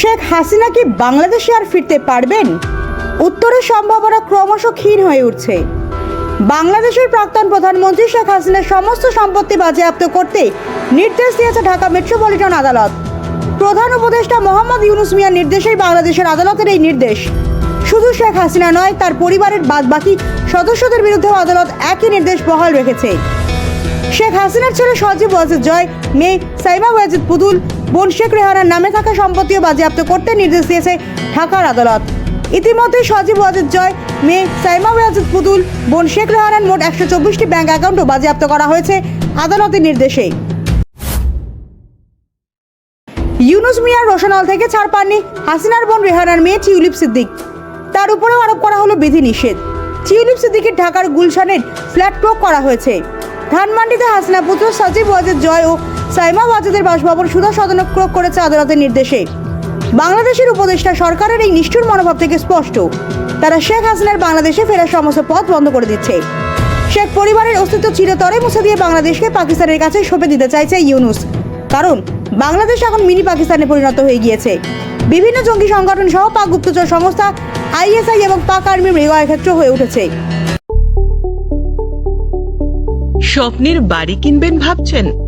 শেখ হাসিনা কি বাংলাদেশে আর ফিরতে পারবেন? উত্তরের সম্ভাবনা ক্রমশ ক্ষীণ হয়ে উঠছে। বাংলাদেশের প্রাক্তন প্রধানমন্ত্রী শেখ হাসিনার সমস্ত সম্পত্তি বাজেয়াপ্ত করতে নির্দেশ দিয়েছে ঢাকা মেট্রোপলিটন আদালত। প্রধান উপদেষ্টা মোহাম্মদ ইউনুস মিয়ার নির্দেশেই বাংলাদেশের আদালতের এই নির্দেশ। শুধু শেখ হাসিনা নয়, তার পরিবারের বাদ বাকি সদস্যদের বিরুদ্ধেও আদালত একই নির্দেশ বহাল রেখেছে। শেখ হাসিনার ছেলে সজীব ওয়াজিদ জয়, মেয়ে সাইমা ওয়াজিদ পুতুল বোন শেখ রেহানার নামে থাকা সম্পত্তিও বাজেয়াপ্ত করতে নির্দেশ দিয়েছে ঢাকার আদালত। ইতিমধ্যে সজীব ওয়াজিদ জয়, মেয়ে সাইমা ওয়াজিদ পুতুল বোন শেখ রেহানার মোট একশো চব্বিশটি ব্যাংক অ্যাকাউন্টও বাজেয়াপ্ত করা হয়েছে আদালতের নির্দেশে। ইউনুস মিয়ার রোশনাল থেকে ছাড় পাননি হাসিনার বোন রেহানার মেয়ে টিউলিপ সিদ্দিক। তার উপরেও আরোপ করা হলো বিধিনিষেধ। টিউলিপ সিদ্দিকের ঢাকার গুলশানের ফ্ল্যাট ক্রোক করা হয়েছে। ধানমান্ডিতে হাসিনা পুত্র সজীব ওয়াজেদ জয় ও সাইমা ওয়াজেদের বাসভবন সুদা সদন ক্রোক করেছে আদালতের নির্দেশে। বাংলাদেশের উপদেষ্টা সরকারের এই নিষ্ঠুর মনোভাব থেকে স্পষ্ট। তারা শেখ হাসিনার বাংলাদেশে ফেরার সমস্ত পথ বন্ধ করে দিচ্ছে। শেখ পরিবারের অস্তিত্ব চিরতরে মুছে দিয়ে বাংলাদেশকে পাকিস্তানের কাছে সঁপে দিতে চাইছে ইউনুস। কারণ, বাংলাদেশ এখন মিনি পাকিস্তানে পরিণত হয়ে গিয়েছে। বিভিন্ন জঙ্গি সংগঠন সহ পাক গুপ্তচর সংস্থা, আইএসআই এবং পাক আর্মি আর্মির মৃগক্ষেত্র হয়ে উঠেছে। স্বপ্নের বাড়ি কিনবেন ভাবছেন?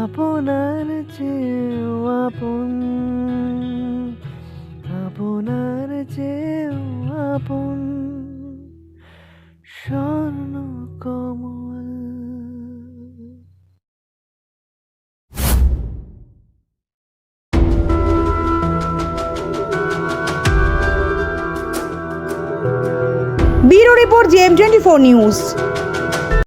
আপনার চেয়েও আপন আপনার চেয়েও আপন Swarna Kamal. Bureau report JM twenty four news.